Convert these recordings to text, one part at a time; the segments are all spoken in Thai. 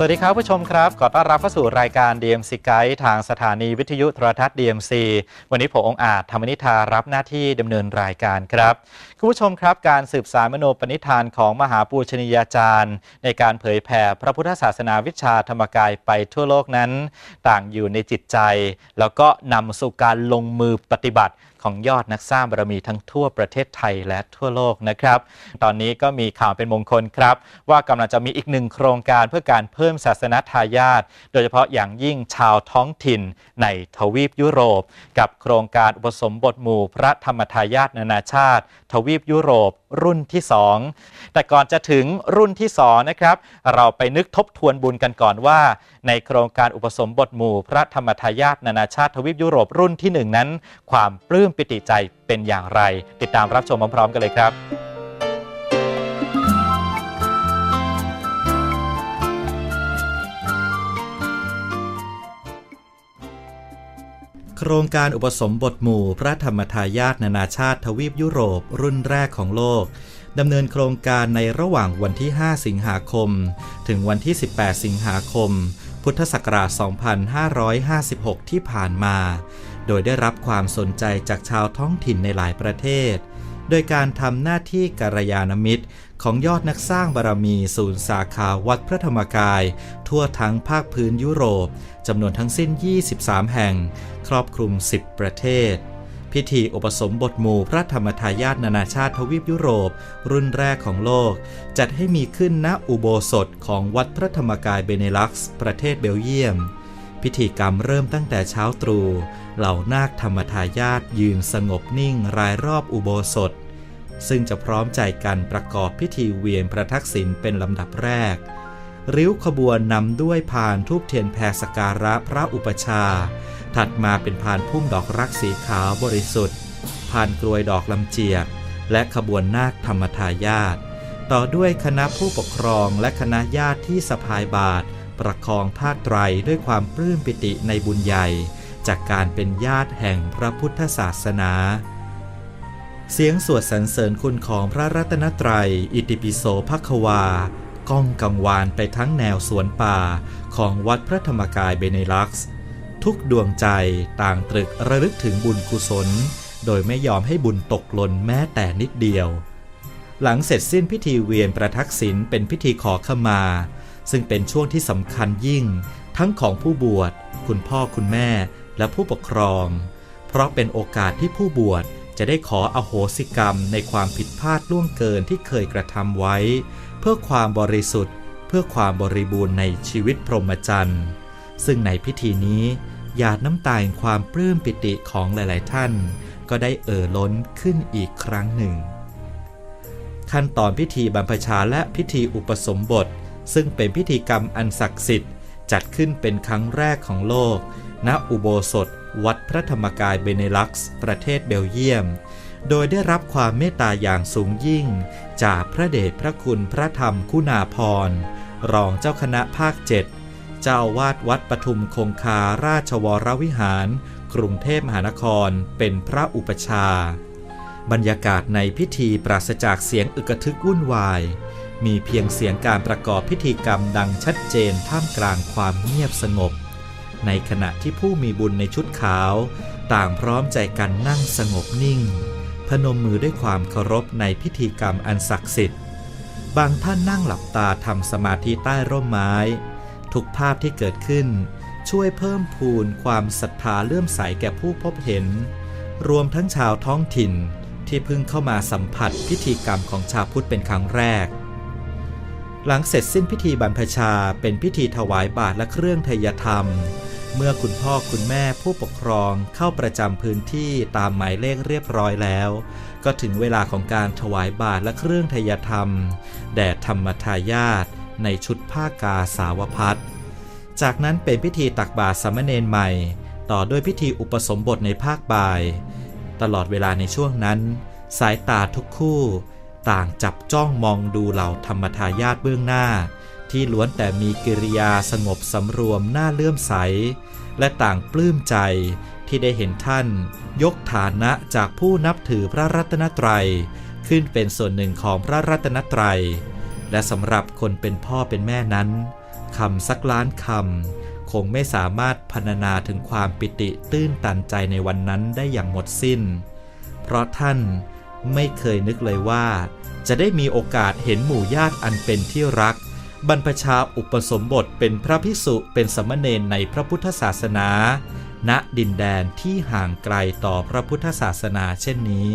สวัสดีครับผู้ชมครับขอต้อนรับเข้าสู่รายการ DMC Guide ทางสถานีวิทยุโทรทัศน์ DMC วันนี้ผมองอาจธรรมนิธารับหน้าที่ดำเนินรายการครับคุณผู้ชมครับ การสืบสารมโนปณิธานของมหาปูชนียาจารย์ ในการเผยแผ่พระพุทธศาสนาวิชาธรรมกายไปทั่วโลกนั้น ต่างอยู่ในจิตใจ แล้วก็นำสู่การลงมือปฏิบัติของยอดนักสร้างบารมีทั้งทั่วประเทศไทยและทั่วโลกนะครับ ตอนนี้ก็มีข่าวเป็นมงคลครับ ว่ากำลังจะมีอีกหนึ่งโครงการเพื่อการเพิ่มศาสนทายาทโดยเฉพาะอย่างยิ่งชาวท้องถิ่นในทวีปยุโรป กับโครงการอุปสมบทหมู่พระธรรมทายาทนานาชาติ ทวีปยุโรปรุ่นที่ 2 แต่ก่อนจะถึงรุ่นที่2นะครับเราไปนึกทบทวนบุญกันก่อนว่าในโครงการอุปสมบทหมู่ พระธรรมทายาทนานาชาติทวีปยุโรปรุ่นที่ 1 นั้น ความปลื้มปิติใจเป็นอย่างไร ติดตามรับชมพร้อมๆกันเลยครับโครงการอุปสมบทหมู่ พระธรรมทายาทนานาชาติทวีปยุโรป รุ่นแรกของโลกดำเนินโครงการในระหว่างวันที่ 5 สิงหาคม ถึงวันที่ 18 สิงหาคม พุทธศักราช 2556 ที่ผ่านมา โดยได้รับความสนใจจากชาวท้องถิ่นในหลายประเทศ โดยการทำหน้าที่กัลยาณมิตร ของยอดนักสร้างบารมีศูนย์สาขาวัดพระธรรมกาย ทั่วทั้งภาคพื้นยุโรปจำนวนทั้งสิ้น 23 แห่ง ครอบคลุม 10 ประเทศ พิธีอุปสมบทหมู่พระธรรมทายาทนานาชาติทวีปยุโรป รุ่นแรกของโลก จัดให้มีขึ้นณอุโบสถของวัดพระธรรมกายเบเนลักซ์ ประเทศเบลเยียม พิธีกรรมเริ่มตั้งแต่เช้าตรู่เหล่านาคธรรมทายาทยืนสงบนิ่งรายรอบอุโบสถ ซึ่งจะพร้อมใจกันประกอบพิธีเวียนพระทักษิณเป็นลำดับแรกริ้วขบวนนำด้วยพานทูบเทียนแผ่สการะพระอุปชา ถัดมาเป็นพานพุ่มดอกรักสีขาวบริสุทธิ์ พานกลวยดอกลำเจียก และขบวนนาคธรรมทายาทต่อด้วยคณะผู้ปกครองและคณะญาติที่สะพายบาท ประคองผ้าไตรด้วยความปลื้มปิติในบุญใหญ่ จากการเป็นญาติแห่งพระพุทธศาสนา เสียงสวดสรรเสริญคุณของพระรัตนตรัย อิติปิโสภควา ก้องกังวานไปทั้งแนวสวนป่าของวัดพระธรรมกายเบเนลักซ์ ทุกดวงใจต่างตรึกระลึกถึงบุญกุศล โดยไม่ยอมให้บุญตกหล่นแม้แต่นิดเดียว หลังเสร็จสิ้นพิธีเวียนประทักษิณเป็นพิธีขอขมา ซึ่งเป็นช่วงที่สำคัญยิ่ง ทั้งของผู้บวช คุณพ่อคุณแม่และผู้ปกครอง เพราะเป็นโอกาสที่ผู้บวชจะได้ขออโหสิกรรมในความผิดพลาดล่วงเกินที่เคยกระทำไว้ เพื่อความบริสุทธิ์ เพื่อความบริบูรณ์ในชีวิตพรหมจรรย์ ซึ่งในพิธีนี้ หยาดน้ำตาแห่งความปลื้มปิติของหลาย ๆ ท่าน ก็ได้เอ่อล้นขึ้นอีกครั้งหนึ่ง ขั้นตอนพิธีบรรพชาและพิธีอุปสมบท ซึ่งเป็นพิธีกรรมอันศักดิ์สิทธิ์ จัดขึ้นเป็นครั้งแรกของโลก ณ อุโบสถ วัดพระธรรมกายเบเนลักซ์ ประเทศเบลเยียม โดยได้รับความเมตตาอย่างสูงยิ่ง จากพระเดชพระคุณพระธรรมคุณาพรณ์รองเจ้าคณะภาคเจ็ด เจ้าอาวาดวัดปทุมคงคาราชวรวิหาร กรุงเทพมหานครเป็นพระอุปชา บรรยากาศในพิธีปราศจากเสียงอึกทึกวุ่นวาย มีเพียงเสียงการประกอบพิธีกรรมดังชัดเจนท่ามกลางความเงียบสงบ ในขณะที่ผู้มีบุญในชุดขาว ต่างพร้อมใจกันนั่งสงบนิ่ง พนมมือด้วยความเคารพในพิธีกรรมอันศักดิ์สิทธิ์บางท่านนั่งหลับตาทำสมาธิใต้ร่มไม้ ทุกภาพที่เกิดขึ้น ช่วยเพิ่มพูนความศรัทธาเลื่อมใสแก่ผู้พบเห็น รวมทั้งชาวท้องถิ่นที่เพิ่งเข้ามาสัมผัสพิธีกรรมของชาวพุทธเป็นครั้งแรก หลังเสร็จสิ้นพิธีบรรพชาเป็นพิธีถวายบาตรและเครื่องทยธรรม เมื่อคุณพ่อคุณแม่ผู้ปกครองเข้าประจำพื้นที่ตามหมายเลขเรียบร้อยแล้ว ก็ถึงเวลาของการถวายบาตรและเครื่องทยธรรม แด่ธรรมทายาท ในชุดผ้ากาสาวพัดจากนั้นเป็นพิธีตักบาตรสามเณรใหม่ ต่อด้วยพิธีอุปสมบทในภาคบ่าย ตลอดเวลาในช่วงนั้น สายตาทุกคู่ ต่างจับจ้องมองดูเหล่าธรรมทายาทเบื้องหน้า ที่ล้วนแต่มีกิริยาสงบสำรวมน่าเลื่อมใส และต่างปลื้มใจที่ได้เห็นท่าน ยกฐานะจากผู้นับถือพระรัตนตรัย ขึ้นเป็นส่วนหนึ่งของพระรัตนตรัย และสำหรับคนเป็นพ่อเป็นแม่นั้นคำสักล้านคำคงไม่สามารถพรรณนาถึงความปิติตื้นตันใจในวันนั้นได้อย่างหมดสิ้น เพราะท่านไม่เคยนึกเลยว่า จะได้มีโอกาสเห็นหมู่ญาติอันเป็นที่รัก บรรพชาอุปสมบทเป็นพระภิกษุเป็นสมณเณรในพระพุทธศาสนา ณดินแดนที่ห่างไกลต่อพระพุทธศาสนาเช่นนี้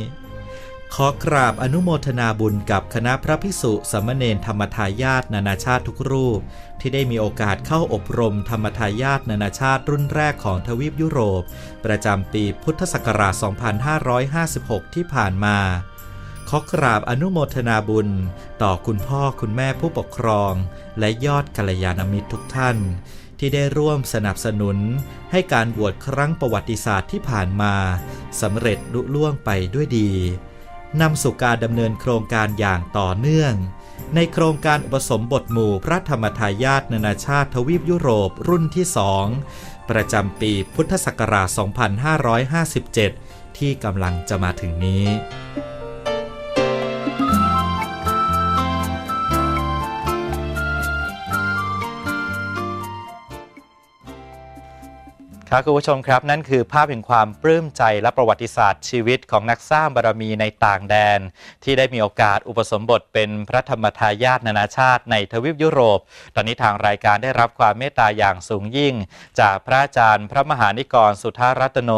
ขอกราบอนุโมทนาบุญกับคณะพระภิกษุสมณเณรธรรมทายาทนานาชาติทุกรูป ที่ได้มีโอกาสเข้าอบรมธรรมทายาทนานาชาติรุ่นแรกของทวีปยุโรป ประจำปีพุทธศักราช 2556 ที่ผ่านมา ขอกราบอนุโมทนาบุญ ต่อคุณพ่อคุณแม่ผู้ปกครอง และยอดกัลยาณมิตรทุกท่านที่ได้ร่วมสนับสนุนให้การบวชครั้งประวัติศาสตร์ที่ผ่านมาสำเร็จลุล่วงไปด้วยดี นำสู่การดำเนินโครงการอย่างต่อเนื่อง ในโครงการอุปสมบทหมู่พระธรรมทายาทนานาชาติทวีปยุโรปรุ่นที่สองประจำปีพุทธศักราช 2557 ที่กำลังจะมาถึงนี้ ครับคุณผู้ชมครับ นั่นคือภาพแห่งความปลื้มใจและประวัติศาสตร์ชีวิตของนักสร้างบารมีในต่างแดน ที่ได้มีโอกาสอุปสมบทเป็นพระธรรมทายาทนานาชาติในทวีปยุโรป ตอนนี้ทางรายการได้รับความเมตตาอย่างสูงยิ่ง จากพระอาจารย์พระมหานิกรสุทธารัตโน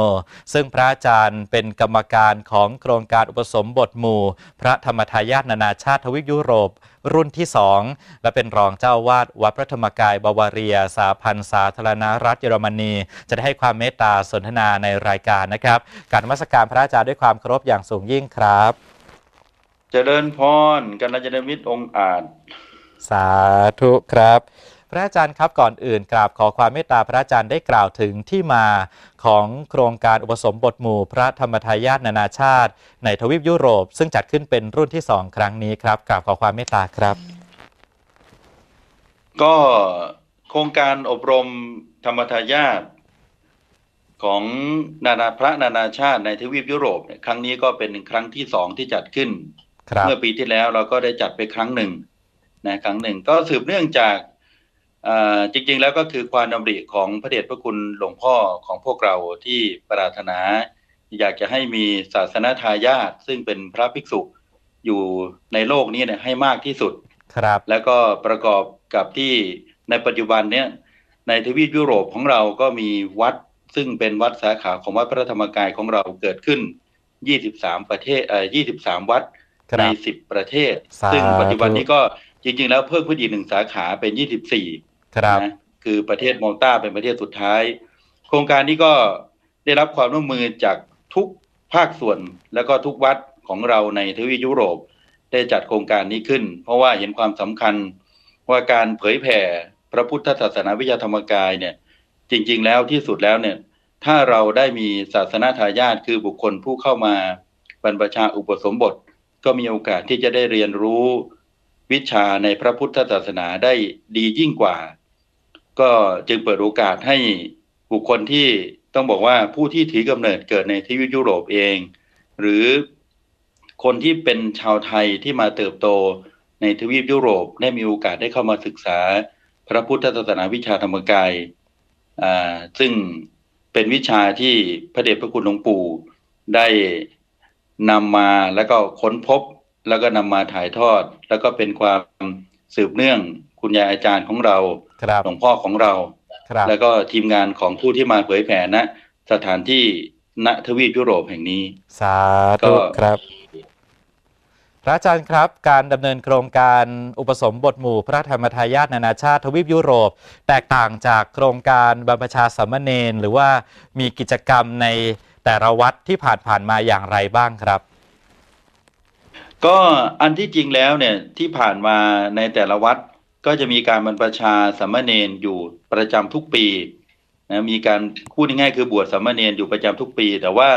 ซึ่งพระอาจารย์เป็นกรรมการของโครงการอุปสมบทหมู่ พระธรรมทายาทนานาชาติทวีปยุโรป รุ่นที่ 2 และเป็นรองเจ้าวาดวัดพระธรรมกายบาวาเรีย สาพันธ์สาธารณรัฐเยอรมนี จะได้ให้ความเมตตาสนทนาในรายการนะครับ การนมัสการพระอาจารย์ด้วยความเคารพอย่างสูงยิ่งครับเจริญพรกัลยาณมิตรองค์อาจ สาธุครับพ ระอาจารย์ครับก่อนอื่นกราบขอความเมตตาพระอาจารย์ได้กล่าวถึงที่มาของโครงการอุปสมบทหมู่พระธรรมทายาทนานาชาติ ในทวีปยุโรป ซึ่งจัดขึ้นเป็นรุ่นที่สองครั้งนี้ครับกราบขอความเมตตาครับ ก็โครงการอบรมธรรมทายาทของนานาพระนานาชาติในทวีปยุโรปเนี่ยครั้งนี้ก็เป็นครั้งที่สองที่จัดขึ้นครับเมื่อปีที่แล้วเราก็ได้จัดไปครั้งหนึ่งนะครั้งหนึ่งก็สืบเนื่องจากอ่า จริงๆแล้วก็คือความดำริของพระเดชพระคุณหลวงพ่อของพวกเราที่ปรารถนา อยากจะให้มีศาสนาทายาทซึ่งเป็นพระภิกษุอยู่ในโลกนี้เนี่ยให้มากที่สุดครับ แล้วก็ประกอบกับที่ในปัจจุบันเนี่ยในทวีปยุโรปของเราก็มีวัดซึ่งเป็นวัดสาขาของวัดพระธรรมกายของเราเกิดขึ้น 23 ประเทศเอ่อ23 วัดครัในบ10 ประเทศสาธุซึ่งปัจจุบันนี้ก็จริงๆ แล้วเพิ่มขึ้นอีกหนึ่งสาขาเป็น 24 ครับนะคือประเทศมอลตาเป็นประเทศสุดท้าย โครงการนี้ก็ได้รับความร่วมมือจากทุกภาคส่วนแล้วก็ทุกวัดของเราในทวียุโรป ได้จัดโครงการนี้ขึ้น เพราะว่าเห็นความสำคัญว่าการเผยแผ่พระพุทธศาสนาวิทยาธรรมกายเนี่ยจริง ๆ แล้วที่สุดแล้วเนี่ยถ้าเราได้มีศาสนาทายาทคือบุคคลผู้เข้ามาบรรพชาอุปสมบท ก็มีโอกาสที่จะได้เรียนรู้วิชาในพระพุทธศาสนาได้ดียิ่งกว่า ก็จึงเปิดโอกาสให้บุคคลที่ต้องบอกว่าผู้ที่ถือกำเนิดเกิดในทวีปยุโรปเอง หรือคนที่เป็นชาวไทยที่มาเติบโตในทวีปยุโรปได้มีโอกาสได้เข้ามาศึกษาพระพุทธศาสนาวิชาธรรมกายอ่าซึ่งเป็นวิชาที่พระเดชพระคุณหลวงปู่ได้นำมาแล้วก็ค้นพบแล้วก็นำมาถ่ายทอด แล้วก็เป็นความสืบเนื่อง คุณยายอาจารย์ของเราครับหลวงพ่อของเราครับแล้วก็ทีมงานของผู้ที่มาเผยแผ่ณสถานที่ณทวีปยุโรปแห่งนี้ สาก็ธุครับ พระอาจารย์ครับ การดำเนินโครงการอุปสมบทหมู่พระธรรมทายาทนานาชาติทวีปยุโรป แตกต่างจากโครงการบรรพชาสามเณรหรือว่ามีกิจกรรมในแต่ละวัดที่ผ่านผ่านๆมาอย่างไรบ้างครับ ก็อันที่จริงแล้วเนี่ยที่ผ่านมาในแต่ละวัด ก็จะมีการบรรพชาสามเณรอยู่ประจำทุกปีนะมีการพูดง่ายๆคือบวชสามเณรอยู่ประจำทุกปี แต่ว่า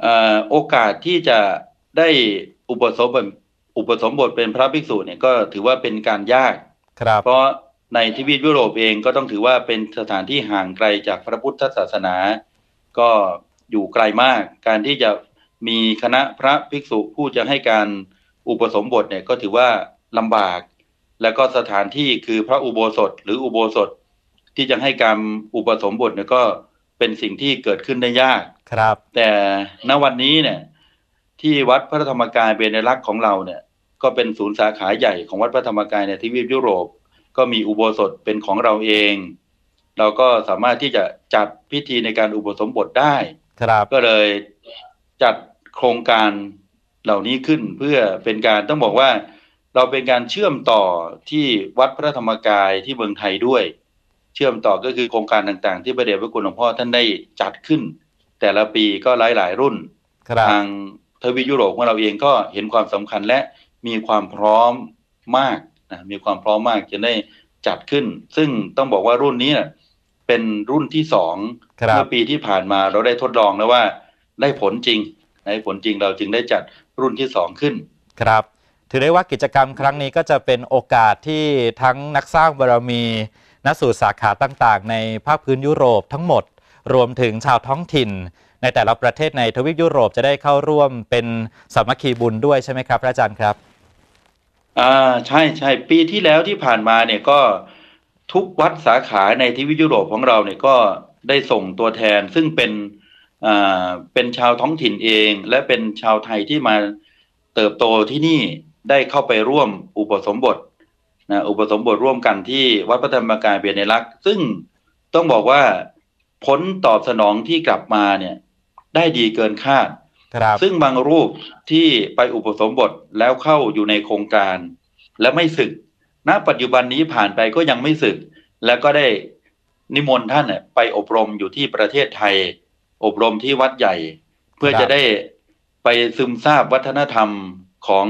เอ่อโอกาสที่จะได้อุปสมบทอุปสมบทเป็นพระภิกษุเนี่ยก็ถือว่าเป็นการยากครับเพราะในทวีปยุโรปเองก็ต้องถือว่าเป็นสถานที่ห่างไกลจากพระพุทธศาสนา ก็อยู่ไกลมาก การที่จะมีคณะพระภิกษุผู้จะให้การอุปสมบทเนี่ยก็ถือว่าลำบาก แล้วก็สถานที่คือพระอุโบสถหรืออุโบสถ ที่จะให้การอุปสมบทเนี่ยก็เป็นสิ่งที่เกิดขึ้นได้ยากครับ แต่ณวันนี้เนี่ย ที่วัดพระธรรมกายเบญจรักษ์ของเราเนี่ย ก็เป็นศูนย์สาขาใหญ่ของวัดพระธรรมกายในทวีปยุโรป ก็มีอุโบสถเป็นของเราเอง เราก็สามารถที่จะจัดพิธีในการอุปสมบทได้ครับก็เลยจัดโครงการเหล่านี้ขึ้นเพื่อเป็นการต้องบอกว่า เราเป็นการเชื่อมต่อที่วัดพระธรรมกายที่เมืองไทยด้วย เชื่อมต่อก็คือโครงการต่างๆ ที่พระเดชพระคุณหลวงพ่อท่านได้จัดขึ้น แต่ละปีก็หลายๆรุ่นครับทางทวีปยุโรปของเราเองก็เห็นความสำคัญและมีความพร้อมมากนะมีความพร้อมมากจะได้จัดขึ้น ซึ่งต้องบอกว่ารุ่นนี้น่ะเป็นรุ่นที่สองครับเมื่อปีที่ผ่านมาเราได้ทดลองแล้วว่าได้ผลจริงได้ผลจริงเราจึงได้จัดรุ่นที่สองขึ้นครับ ถือได้ว่ากิจกรรมครั้งนี้ก็จะเป็นโอกาสที่ทั้งนักสร้างบารมี นักสู่สาขาต่างๆ ในภาคพื้นยุโรปทั้งหมด รวมถึงชาวท้องถิ่น ในแต่ละประเทศในทวีปยุโรปจะได้เข้าร่วมเป็นสามัคคีบุญด้วยใช่ไหมครับพระอาจารย์ครับอ่าใช่ใช่ปีที่แล้วที่ผ่านมาเนี่ยก็ทุกวัดสาขาในทวีปยุโรปของเราเนี่ยก็ได้ส่งตัวแทนซึ่งเป็นอ่าเป็นชาวท้องถิ่นเอง และเป็นชาวไทยที่มาเติบโตที่นี่ ได้เข้าไปร่วมอุปสมบทนะอุปสมบทร่วมกันที่วัดพระธรรมกายเบียนในรักษ์ซึ่งต้องบอกว่าผลตอบสนองที่กลับมาเนี่ย ได้ดีเกินคาดครับซึ่งบางรูปที่ไปอุปสมบทแล้วเข้าอยู่ในโครงการ และไม่ศึกณปัจจุบันนี้ผ่านไปก็ยังไม่ศึก แล้วก็ได้นิมนต์ท่านน่ะไปอบรมอยู่ที่ประเทศไทย อบรมที่วัดใหญ่ เพื่อครับจะได้ไปซึมซาบวัฒนธรรมของ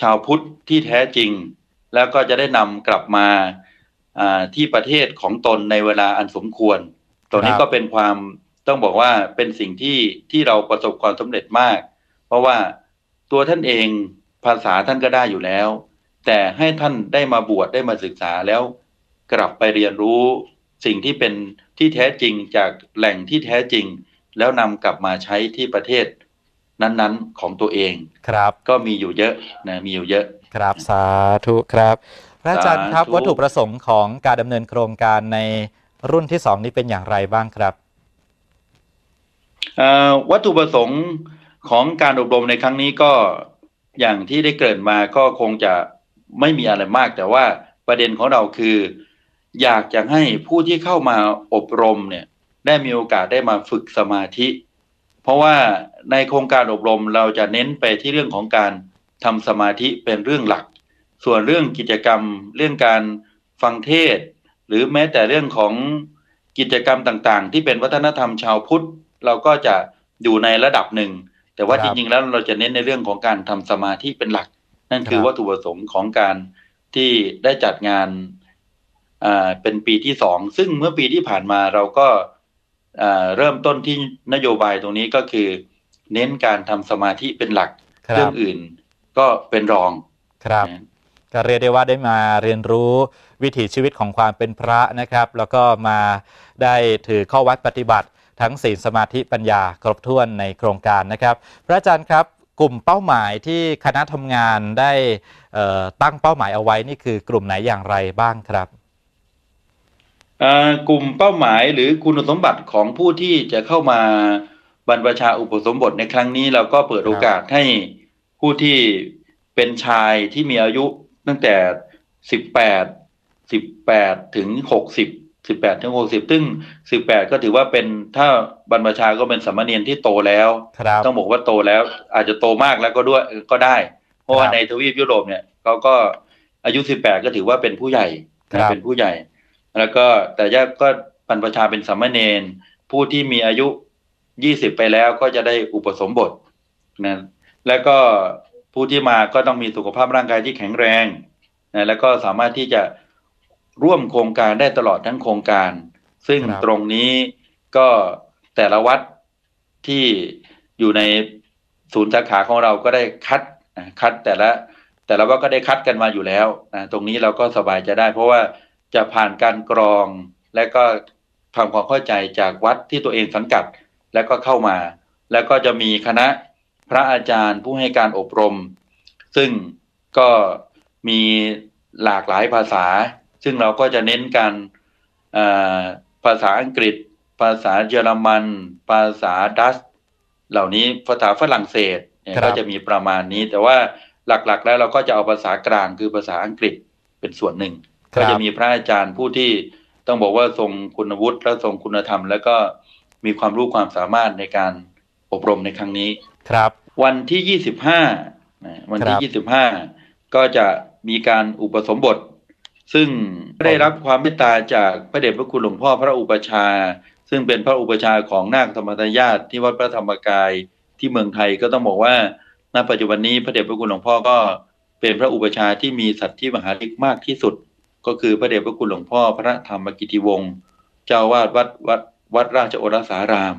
ชาวพุทธที่แท้จริง แล้วก็จะได้นำกลับมาที่ประเทศของตนในเวลาอันสมควร ตรงนี้ก็เป็นความต้องบอกว่าเป็นสิ่งที่ที่เราประสบความสำเร็จมาก เพราะว่าตัวท่านเองภาษาท่านก็ได้อยู่แล้ว แต่ให้ท่านได้มาบวชได้มาศึกษาแล้ว กลับไปเรียนรู้สิ่งที่เป็นที่แท้จริงจากแหล่งที่แท้จริง แล้วนำกลับมาใช้ที่ประเทศ นั้นๆของตัวเองครับ ก็มีอยู่เยอะนะมีอยู่เยอะครับสาธุครับพระอาจารย์ครับสาธุวัตถุประสงค์ของการดำเนินโครงการในรุ่นที่สองนี้เป็นอย่างไรบ้างครับเอ่อวัตถุประสงค์ของการอบรมในครั้งนี้ก็อย่างที่ได้เกริ่นมาก็คงจะไม่มีอะไรมาก แต่ว่าประเด็นของเราคือ อยากจะให้ผู้ที่เข้ามาอบรมเนี่ยได้มีโอกาสได้มาฝึกสมาธิ เพราะว่าในโครงการอบรมเราจะเน้นไปที่เรื่องของการทำสมาธิเป็นเรื่องหลัก ส่วนเรื่องกิจกรรมเรื่องการฟังเทศ หรือแม้แต่เรื่องของกิจกรรมต่างๆ ที่เป็นวัฒนธรรมชาวพุทธ เราก็จะอยู่ในระดับหนึ่ง แต่ว่าจริงๆแล้วเราจะเน้นในเรื่องของการทำสมาธิเป็นหลัก นั่นคือควัตถุประสงค์ของการที่ได้จัดงานอ่าเป็นปีที่สอง ซึ่งเมื่อปีที่ผ่านมาเราก็ เริ่มต้นที่นโยบายตรงนี้ก็คือ เน้นการทำสมาธิเป็นหลักครัเรื่อบงอื่น ก็เป็นรองครับนะก็เรียกได้ว่าได้มาเรียนรู้วิถีชีวิตของความเป็นพระนะครับ แล้วก็มาได้ถือข้อวัดปฏิบัติทั้งศีลสมาธิปัญญาครบถ้วนในโครงการนะครับ พระอาจารย์ครับกลุ่มเป้าหมายที่คณะทำงานได้เอ่อตั้งเป้าหมายเอาไว้นี่คือกลุ่มไหนอย่างไรบ้างครับอ่า กลุ่มเป้าหมายหรือคุณสมบัติของผู้ที่จะเข้ามาบรรพชาอุปสมบทในครั้งนี้เราก็เปิดโอกาสให้ผู้ที่เป็นชายที่มีอายุตั้งแต่สิบแปดสิบแปดถึงหกสิบสิบแปดถึงหกสิบซึ่งสิบแปดก็ถือว่าเป็นถ้าบรรพชาก็เป็นสามเณรที่โตแล้วครับต้องบอกว่าโตแล้ว อาจจะโตมากแล้วก็ด้วยก็ได้ เพราะว่าครับในทวีปยุโรปเนี่ยเขาก็อายุสิบแปดก็ถือว่าเป็นผู้ใหญ่ครันะบเป็นผู้ใหญ่ แล้วก็แต่ยาก็บรรพชาเป็นสามเณรผู้ที่มีอายุยี่สิบไปแล้วก็จะได้อุปสมบทนะแล้วก็ผู้ที่มาก็ต้องมีสุขภาพร่างกายที่แข็งแรงนะแล้วก็สามารถที่จะร่วมโครงการได้ตลอดทั้งโครงการ ซึ่งครับตรงนี้ก็แต่ละวัดที่อยู่ในศูนย์สาขาของเราก็ได้คัดนะคัดแต่ละ แต่ละวัดก็ได้คัดกันมาอยู่แล้วนะตรงนี้เราก็สบายใจได้ เพราะว่า จะผ่านการกรอง และก็ทำความเข้าใจจากวัดที่ตัวเองสังกัด แล้วก็เข้ามา แล้วก็จะมีคณะพระอาจารย์ผู้ให้การอบรม ซึ่งก็มีหลากหลายภาษา ซึ่งเราก็จะเน้นการอ่าภาษาอังกฤษ ภาษาเยอรมัน ภาษาดัตช์เหล่านี้ภาษาฝรั่งเศสเนี่ยครับก็จะมีประมาณนี้ แต่ว่าหลักๆ แล้วเราก็จะเอาภาษากลางคือภาษาอังกฤษเป็นส่วนหนึ่งครับ ก็จะมีพระอาจารย์ผู้ที่ต้องบอกว่าทรงคุณวุฒิและทรงคุณธรรม แล้วก็มีความรู้ความสามารถในการอบรมในครั้งนี้ครับ วันที่25นะวันครัที่บ25ก็จะมีการอุปสมบท ซึ่งได้รับความเมตตาจากพระเดชพระคุณหลวงพ่อพระอุปชฌาย์ซึ่งเป็นพระอุปชฌาย์ของนาคธรรมทายาทที่วัดพระธรรมกายที่เมืองไทยก็ต้องบอกว่าณปัจจุบันนี้พระเดชพระคุณหลวงพ่อก็เป็นพระอุปชฌาย์ที่มีสัตย์ที่มหาฤทธิ์มากที่สุด ก็คือพระเดชพระคุณหลวงพ่อพระธรรมกิติวงศ์เจ้าอาวาดวัดวัดวัดราชโอรสาราม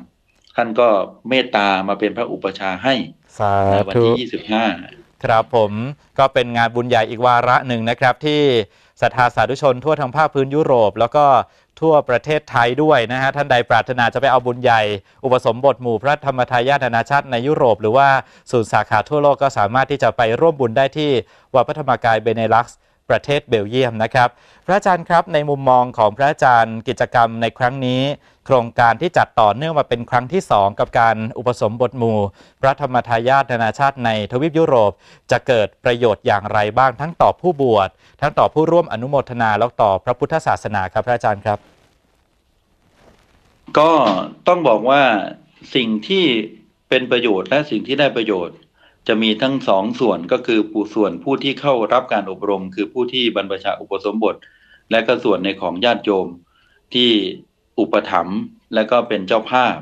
ท่านก็เมตตามาเป็นพระอุปชฌาย์ให้สาในวันธุที่ 25 ครับผมก็เป็นงานบุญใหญ่อีกวาระหนึ่งนะครับ ที่ศรัทธาสาธุชนทั่วทั้งภาคพื้นยุโรป แล้วก็ทั่วประเทศไทยด้วยนะฮะท่านใดปรารถนาจะไปเอาบุญใหญ่ อุปสมบทหมู่พระธรรมทายาทนานาชาติในยุโรป หรือว่าศูนย์สาขาทั่วโลกก็สามารถที่จะไปร่วมบุญได้ที่วัดพระธรรมกายเบเนลักซ์ ประเทศเบลเยียมนะครับ พระอาจารย์ครับในมุมมองของพระอาจารย์กิจกรรมในครั้งนี้ โครงการที่จัดต่อเนื่องมาเป็นครั้งที่ 2 กับการอุปสมบทหมู่ พระธรรมทายาทนานาชาติในทวีปยุโรป จะเกิดประโยชน์อย่างไรบ้างทั้งต่อผู้บวช ทั้งต่อผู้ร่วมอนุโมทนาแล้วต่อพระพุทธศาสนาครับพระอาจารย์ครับ ก็ต้องบอกว่าสิ่งที่เป็นประโยชน์และสิ่งที่ได้ประโยชน์ จะมีทั้งสองส่วนก็คือผู้ส่วนผู้ที่เข้ารับการอบรม คือผู้ที่บรรพชาอุปสมบท และก็ส่วนในของญาติโยมที่อุปถัมภ์และก็เป็นเจ้าภาพ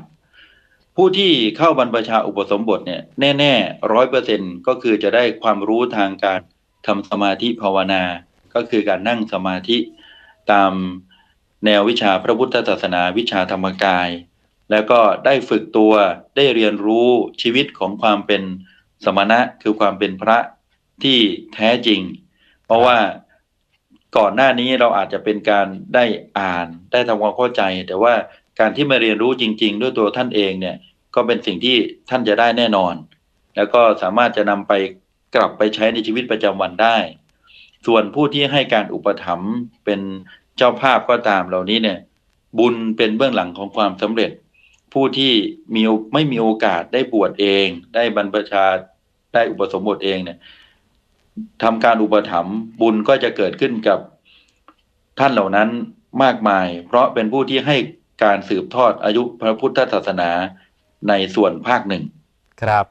ผู้ที่เข้าบรรพชาอุปสมบทเนี่ยแน่ๆร้อยเปอร์เซ็นก็คือจะได้ความรู้ทางการทำสมาธิภาวนา ก็คือการนั่งสมาธิตามแนววิชาพระพุทธศาสนาวิชาธรรมกาย แล้วก็ได้ฝึกตัวได้เรียนรู้ชีวิตของความเป็น สมณะคือความเป็นพระที่แท้จริง เพราะว่าก่อนหน้านี้เราอาจจะเป็นการได้อ่านได้ทำความเข้าใจ แต่ว่าการที่มาเรียนรู้จริง ๆ ด้วยตัวท่านเองเนี่ยก็เป็นสิ่งที่ท่านจะได้แน่นอน แล้วก็สามารถจะนำไปกลับไปใช้ในชีวิตประจำวันได้ ส่วนผู้ที่ให้การอุปถัมภ์เป็นเจ้าภาพก็ตามเหล่านี้เนี่ย บุญเป็นเบื้องหลังของความสำเร็จ ผู้ที่มีไม่มีโอกาสได้บวชเอง ได้บรรพชา ได้อุปสมบทเองเนี่ยทำการอุปถัมภ์บุญก็จะเกิดขึ้นกับท่านเหล่านั้นมากมาย เพราะเป็นผู้ที่ให้การสืบทอดอายุพระพุทธศาสนาในส่วนภาคหนึ่ง ครับ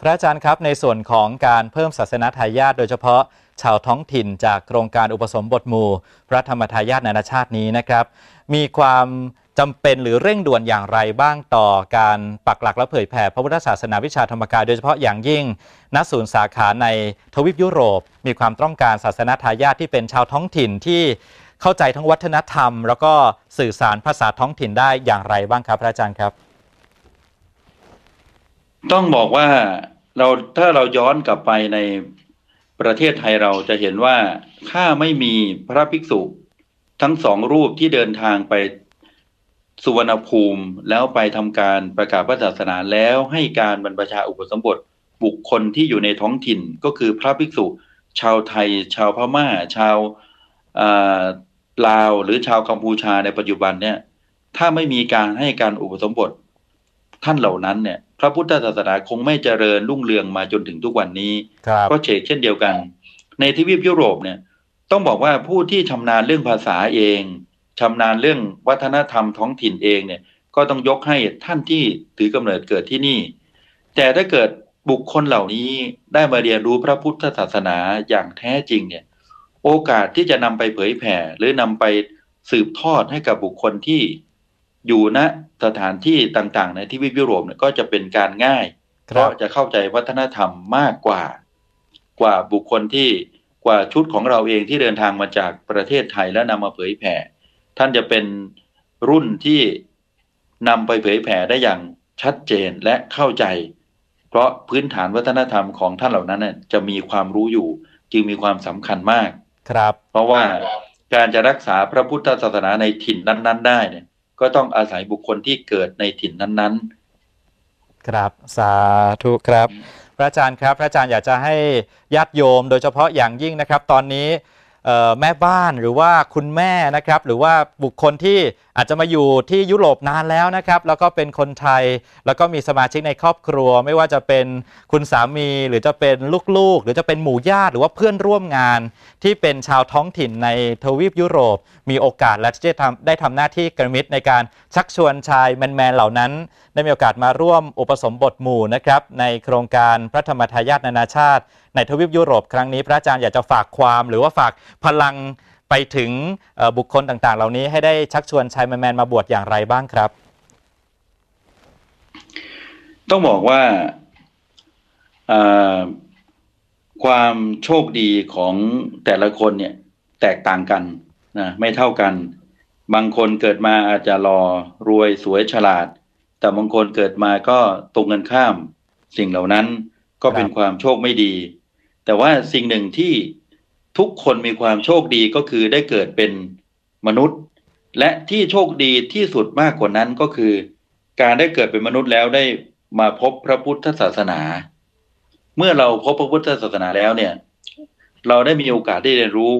พระอาจารย์ครับในส่วนของการเพิ่มศาสนาทายาทโดยเฉพาะ ชาวท้องถิ่นจากโครงการอุปสมบทหมู่ พระธรรมทายาทนานาชาตินี้นะครับ มีความจำเป็นหรือเร่งด่วนอย่างไรบ้างต่อการปักหลักและเผยแผ่พระพุทธศาสนาวิชาธรรมกายโดยเฉพาะอย่างยิ่งณศูนย์สาขาในทวีปยุโรป มีความต้องการศาสนาทายาทที่เป็นชาวท้องถิ่นที่เข้าใจทั้งวัฒนธรรม แล้วก็สื่อสารภาษาท้องถิ่นได้อย่างไรบ้างครับพระอาจารย์ครับ ต้องบอกว่าเราถ้าเราย้อนกลับไปใน ประเทศไทยเราจะเห็นว่าถ้าไม่มีพระภิกษุทั้งสองรูปที่เดินทางไปสุวรรณภูมิแล้วไปทำการประกาศพระศาสนาแล้วให้การบรรพชาอุปสมบทบุคคลที่อยู่ในท้องถิ่นก็คือพระภิกษุ ชาวไทย ชาวพม่า ชาวลาวหรือชาวกัมพูชาในปัจจุบันเนี่ยถ้าไม่มีการให้การอุปสมบท ท่านเหล่านั้นเนี่ยพระพุทธศาสนาคงไม่เจริญรุ่งเรืองมาจนถึงทุกวันนี้ครับก็เฉกเช่นเดียวกัน ในทวีปยุโรปเนี่ยต้องบอกว่าผู้ที่ชำนาญเรื่องภาษาเองชำนาญเรื่องวัฒนธรรมท้องถิ่นเองเนี่ยก็ต้องยกให้ท่านที่ถือกำเนิดเกิดที่นี่ แต่ถ้าเกิดบุคคลเหล่านี้ได้มาเรียนรู้พระพุทธศาสนาอย่างแท้จริงเนี่ย โอกาสที่จะนำไปเผยแผ่หรือนำไปสืบทอดให้กับบุคคลที่ อยู่ณสถานที่ต่างๆ ในทวีปยุโรปเนี่ยก็จะเป็นการง่ายคเพรับราะจะเข้าใจวัฒนธรรมมากกว่า กว่าบุคคลที่กว่าชุดของเราเองที่เดินทางมาจากประเทศไทยแล้วนำมาเผยแผ่ ท่านจะเป็นรุ่นที่นำไปเผยแผ่ได้อย่างชัดเจนและเข้าใจ เพราะพื้นฐานวัฒนธรรมของท่านเหล่านั้นน่ะจะมีความรู้อยู่ จึงมีความสำคัญมากครับ เพราะว่าการจะรักษาพระพุทธศาสนาในถิ่นนั้น ๆ ได้เนี่ย ก็ต้องอาศัยบุคคลที่เกิดในถิ่นนั้นๆ ครับสาธุครับ พระอาจารย์ครับ พระอาจารย์อยากจะให้ญาติโยมโดยเฉพาะอย่างยิ่งนะครับ ตอนนี้เอ่อ แม่บ้านหรือว่าคุณแม่นะครับหรือว่าบุคคลที่อาจจะมาอยู่ที่ยุโรปนานแล้วนะครับแล้วก็เป็นคนไทย แล้วก็มีสมาชิกในครอบครัว ไม่ว่าจะเป็นคุณสามี หรือจะเป็นลูกๆ หรือจะเป็นหมู่ญาติหรือว่าเพื่อนร่วมงาน ที่เป็นชาวท้องถิ่นในทวีปยุโรป มีโอกาสและที่จะทำได้ทำหน้าที่กระมิตในการชักชวนชายแมนๆเหล่านั้น ได้มีโอกาสมาร่วมอุปสมบทหมู่นะครับในโครงการพระธรรมทายาทนานาชาติ ในทวีปยุโรปครั้งนี้พระอาจารย์อยากจะฝากความหรือว่าฝากพลังไปถึงบุคคลต่างๆ เหล่านี้ให้ได้ชักชวนชายแมนมาบวชอย่างไรบ้างครับ ต้องบอกว่าความโชคดีของแต่ละคนเนี่ยแตกต่างกันนะไม่เท่ากัน บางคนเกิดมาอาจจะรอรวยสวยฉลาด แต่บางคนเกิดมาก็ตรงกันข้าม สิ่งเหล่านั้นก็เป็นความโชคไม่ดี แต่ว่าสิ่งหนึ่งที่ทุกคนมีความโชคดีก็คือได้เกิดเป็นมนุษย์ และที่โชคดีที่สุดมากกว่านั้นก็คือ การได้เกิดเป็นมนุษย์แล้วได้มาพบพระพุทธศาสนา เมื่อเราพบพระพุทธศาสนาแล้วเนี่ย เราได้มีโอกาสได้เรียนรู้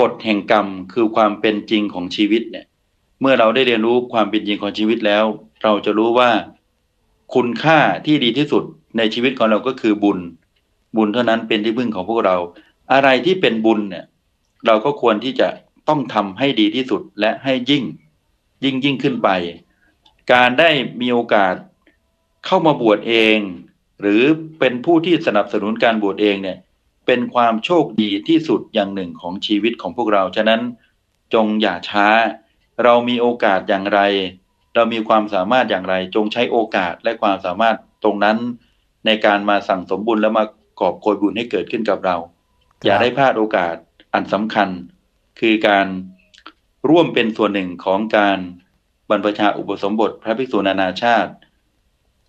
กฎแห่งกรรมคือความเป็นจริงของชีวิตเนี่ย เมื่อเราได้เรียนรู้ความเป็นจริงของชีวิตแล้ว เราจะรู้ว่าคุณค่าที่ดีที่สุดในชีวิตของเราก็คือบุญ บุญเท่านั้นเป็นที่พึ่งของพวกเรา อะไรที่เป็นบุญเนี่ย เราก็ควรที่จะต้องทำให้ดีที่สุดและให้ยิ่ง ยิ่งยิ่งขึ้นไป การได้มีโอกาสเข้ามาบวชเอง หรือเป็นผู้ที่สนับสนุนการบวชเองเนี่ย เป็นความโชคดีที่สุดอย่างหนึ่งของชีวิตของพวกเราฉะนั้นจงอย่าช้า เรามีโอกาสอย่างไร เรามีความสามารถอย่างไร จงใช้โอกาสและความสามารถตรงนั้นในการมาสั่งสมบุญและมา กอบโกยบุญให้เกิดขึ้นกับเราครับอย่าได้พลาดโอกาสอันสำคัญ คือการร่วมเป็นส่วนหนึ่งของการบรรพชาอุปสมบทพระภิกษุนานาชาติ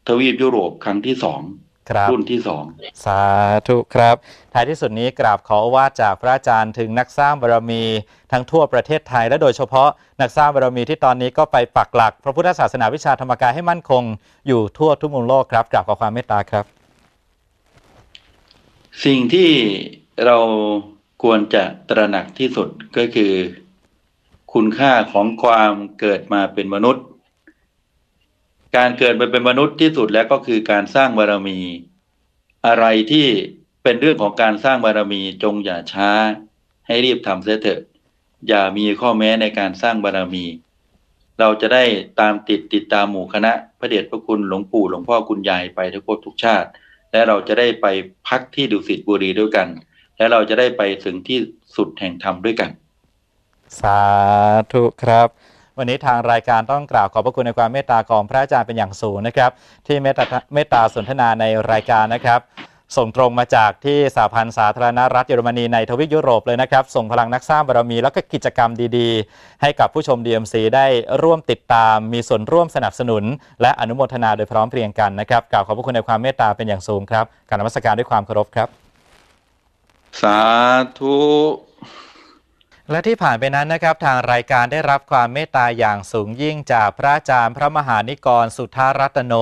ทวีปยุโรปครั้งที่สองครับรุ่นที่สองสาธุครับ ท้ายที่สุดนี้กราบขอว่าจากพระอาจารย์ถึงนักสร้างบารมี ทั้งทั่วประเทศไทย และโดยเฉพาะนักสร้างบารมีที่ตอนนี้ก็ไปปักหลัก พระพุทธศาสนาวิชาธรรมกายให้มั่นคง อยู่ทั่วทุกมุมโลกครับกราบขอความเมตตาครับ สิ่งที่เราควรจะตระหนักที่สุดก็คือ คุณค่าของความเกิดมาเป็นมนุษย์ การเกิดมาเป็นมนุษย์ที่สุดแล้วก็คือการสร้างบารมี อะไรที่เป็นเรื่องของการสร้างบารมีจงอย่าช้า ให้รีบทำเสียเถอะ อย่ามีข้อแม้ในการสร้างบารมี เราจะได้ตามติดติดตามหมู่คณะพระเดชพระคุณหลวงปู่หลวงพ่อคุณยายไปทุกภพทุกชาติ และเราจะได้ไปพักที่ดุสิตบุรีด้วยกัน และเราจะได้ไปถึงที่สุดแห่งธรรมด้วยกัน สาธุครับ วันนี้ทางรายการต้องกราบขอบพระคุณในความเมตตาของพระอาจารย์เป็นอย่างสูงนะครับ ที่เมตตาเมตตาสนทนาในรายการนะครับ ส่งตรงมาจากที่สหพันธ์สาธารณรัฐเยอรมนีในทวีปยุโรปเลยนะครับ ส่งพลังนักสร้างบารมีแล้วก็กิจกรรมดีๆ ให้กับผู้ชม DMC ได้ร่วมติดตาม มีส่วนร่วมสนับสนุน และอนุโมทนาโดยพร้อมเพรียงกันนะครับกล่าวขอบพระคุณในความเมตตาเป็นอย่างสูงครับการนมัสการด้วยความเคารพครับ สาธุ และที่ผ่านไปนั้นนะครับทางรายการได้รับความเมตตาอย่างสูงยิ่งจากพระอาจารย์พระมหานิกรสุทธารัตโน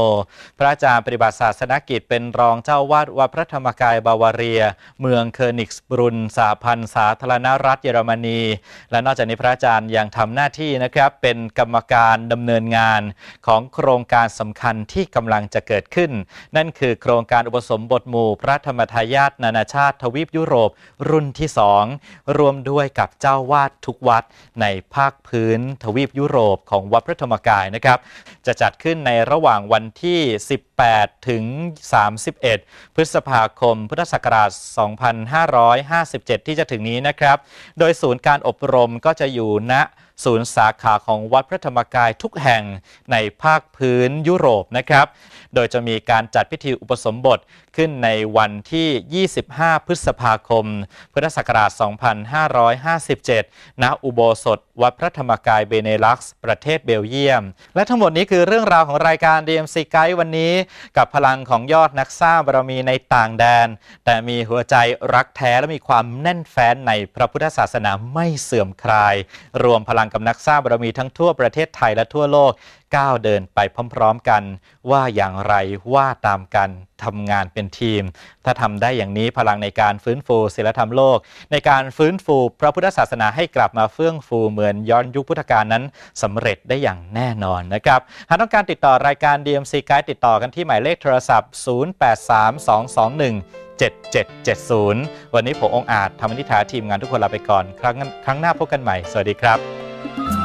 พระอาจารย์ปฏิบัติศาสนกิจเป็นรองเจ้าวาดวัดพระธรรมกายบาวาเรีย เมืองเคอร์นิกส์บรุนสาพันธ์สาธารณรัฐเยอรมนี และนอกจากนี้พระอาจารย์ยังทำหน้าที่นะครับเป็นกรรมการดำเนินงานของโครงการสำคัญที่กำลังจะเกิดขึ้น นั่นคือโครงการอุปสมบทหมู่พระธรรมทายาทนานาชาติทวีปยุโรปรุ่นที่สองรวมด้วยกับเจ้าวาดทุกวัดในภาคพื้นทวีปยุโรปของวัดพระธรรมกายนะครับ จะจัดขึ้นในระหว่างวันที่ 18 ถึง 31 พฤษภาคม พุทธศักราช 2557 ที่จะถึงนี้นะครับ โดยศูนย์การอบรมก็จะอยู่ณ ศูนย์สาขาของวัดพระธรรมกายทุกแห่งในภาคพื้นยุโรปนะครับ โดยจะมีการจัดพิธีอุปสมบทขึ้นในวันที่ 25 พฤษภาคม พุทธศักราช 2557 ณ อุโบสถ วัดพระธรรมกายเบเนลักซ์ ประเทศเบลเยียม และทั้งหมดนี้คือเรื่องราวของรายการ DMC Guide วันนี้ กับพลังของยอดนักสร้างบารมีในต่างแดน แต่มีหัวใจรักแท้และมีความแน่นแฟ้นในพระพุทธศาสนาไม่เสื่อมคลาย รวมพลังางกับนักสร้างบารมีทั้งทั่วประเทศไทยและทั่วโลกก้าวเดินไปพร้อม ๆกัน ว่าอย่างไรว่าตามกันทำงานเป็นทีม ถ้าทำได้อย่างนี้พลังในการฟื้นฟูศิลธรรมโลก ในการฟื้นฟูพระพุทธศาสนาให้กลับมาเฟื่องฟูเหมือนย้อนยุคพุทธกาลนั้นสำเร็จได้อย่างแน่นอนนะครับหากต้องการติดต่อรายการ DMC Guide ติดต่อกันที่หมายเลขโทรศัพท์ 083221 7770 วันนี้ผมองอาจธรรมนิธาทีมงานทุกคนลาไปก่อน ครั้งครั้งหน้าพบกันใหม่ สวัสดีครับ Bye.